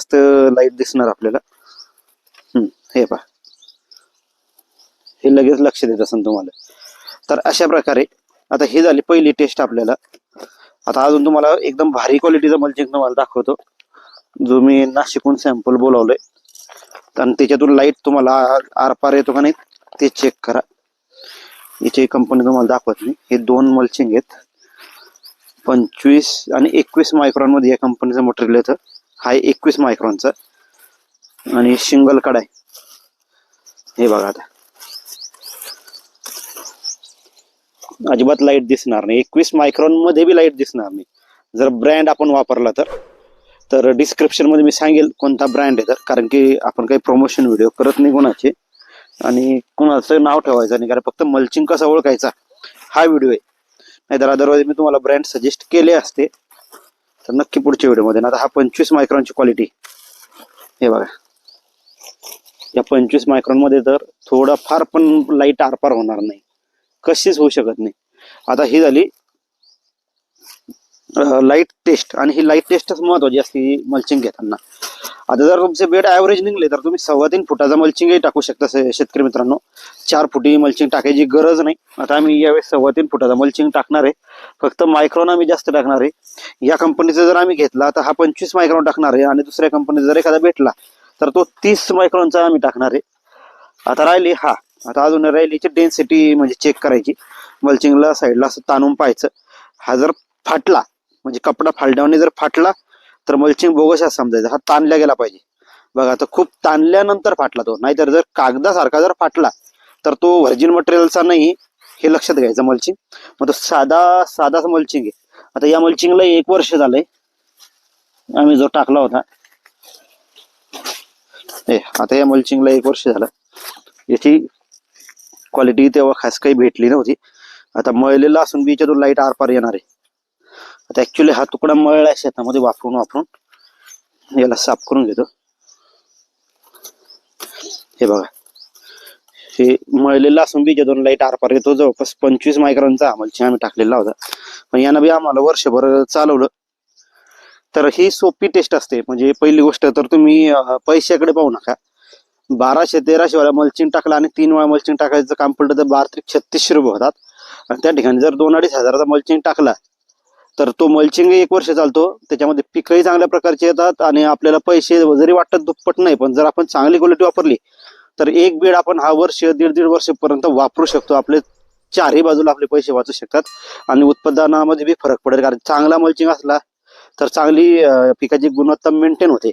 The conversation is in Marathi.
जास्त लाइट दिसणार आपल्याला. हे पहा. हे लगेच लक्ष देत असेल तुम्हाला. तर अशा प्रकारे आता ही झाली पहिली टेस्ट आपल्याला. आता अजून तुम्हाला एकदम भारी क्वालिटीचा मल्चिंग तुम्हाला दाखवतो. जो मी नाशिकहून सॅम्पल बोलावलंय. आणि त्याच्यातून लाइट तुम्हाला आरपार येतो का नाही ते चेक करा. याची कंपनी तुम्हाला दाखवत नाही. हे दोन मल्चिंग आहेत. पंचवीस आणि एकवीस मायक्रॉनमध्ये या कंपनीचं मटेरियल येतं. हा आहे एकवीस मायक्रॉनचा आणि सिंगल कडा आहे हे बघा आता. अजिबात लाइट दिसणार नाही. एकवीस मायक्रॉनमध्ये बी लाइट दिसणार नाही. जर ब्रँड आपण वापरला तर तर डिस्क्रिप्शनमध्ये मी सांगेल कोणता ब्रँड आहे तर कारण की आपण काही प्रमोशन व्हिडिओ करत नाही कोणाचे. आणि कोणाचं नाव ठेवायचं नाही कारण फक्त मल्चिंग कसा ओळखायचा हा व्हिडिओ आहे. नाहीतर अदरवाईज मी तुम्हाला ब्रँड सजेस्ट केले असते. तर नक्की पुढच्या व्हिडिओमध्ये. आता हा पंचवीस मायक्रॉनची क्वालिटी हे बघा. या पंचवीस मायक्रॉनमध्ये तर थोडा फार पण लाइट आरपार होणार नाही. कशीच होऊ शकत नाही. आता ही झाली लाइट टेस्ट आणि ही लाइट टेस्टच महत्वाची असते मल्चिंग घेताना. आता जर तुमचे बेड ॲव्हरेज निघले तर तुम्ही सव्वा तीन फुटाचा मल्चिंगही टाकू शकता शेतकरी मित्रांनो. चार फुटी मल्चिंग टाकायची गरज नाही. आता आम्ही यावेळेस सव्वा तीन फुटाचा मल्चिंग टाकणार आहे. फक्त मायक्रॉन आम्ही जास्त टाकणार आहे. या कंपनीचा जर आम्ही घेतला तर हा पंचवीस मायक्रॉन टाकणार आहे आणि दुसऱ्या कंपनीचा जर एखादा भेटला तर तो तीस मायक्रॉनचा आम्ही टाकणार आहे. आता राहिली हा. आता अजून राहिलीची डेन्सिटी म्हणजे चेक करायची. मल्चिंगला साईडला असं ताणून पाहायचं. हा जर फाटला म्हणजे कपडा फालड्याने जर फाटला तर मल्चिंग बोगस असं समजायचं. हा ताणल्या गेला पाहिजे. बघा आता खूप ताणल्यानंतर फाटला तो. नाहीतर जर कागदासारखा जर फाटला तर तो व्हर्जिन मटेरियलचा नाही हे लक्षात घ्यायचं मल्चिंग मग तो साधा साधाच मल्चिंग आहे. आता या मल्चिंगला एक वर्ष झालंय. आम्ही जो टाकला होता. हे आता या मल्चिंगला एक वर्ष झालं. याची क्वालिटी तेव्हा खास काही भेटली नव्हती. आता मळलेला असून बी याच्यातून लाइट आरपार येणार आहे. आता ऍक्च्युली हा तुकडा मळला शेतामध्ये वापरून वापरून याला साफ करून घेतो. हे बघा. हे मळलेला असून बी दोन लाइट आरपार येतो जवळपास पंचवीस मायक्रॉनचा अमलची आम्ही टाकलेला होता. पण यानं बी आम्हाला वर्षभर चालवलं. तर ही सोपी टेस्ट असते. म्हणजे पहिली गोष्ट तर तुम्ही पैशाकडे पाहू नका. बाराशे तेराशे वेळा मल्चिंग टाकला आणि तीन वेळा मल्चिंग टाकायचं काम पडलं तर बारा त्रिक छत्तीसशे रुपये होतात. आणि त्या ठिकाणी जर दोन अडीच हजाराचा मल्चिंग टाकला तर तो मल्चिंग एक वर्ष चालतो. त्याच्यामध्ये पिकंही चांगल्या प्रकारचे येतात आणि आपल्याला पैसे जरी वाटत दुप्पट नाही पण जर आपण चांगली क्वालिटी वापरली तर एक बेड आपण हा वर्ष दीड दीड वर्षपर्यंत वापरू शकतो. आपले चारही बाजूला आपले पैसे वाचू शकतात. आणि उत्पादनामध्ये बी फरक पडेल. कारण चांगला मल्चिंग असला तर चांगली पिकाची गुणवत्ता मेंटेन होते.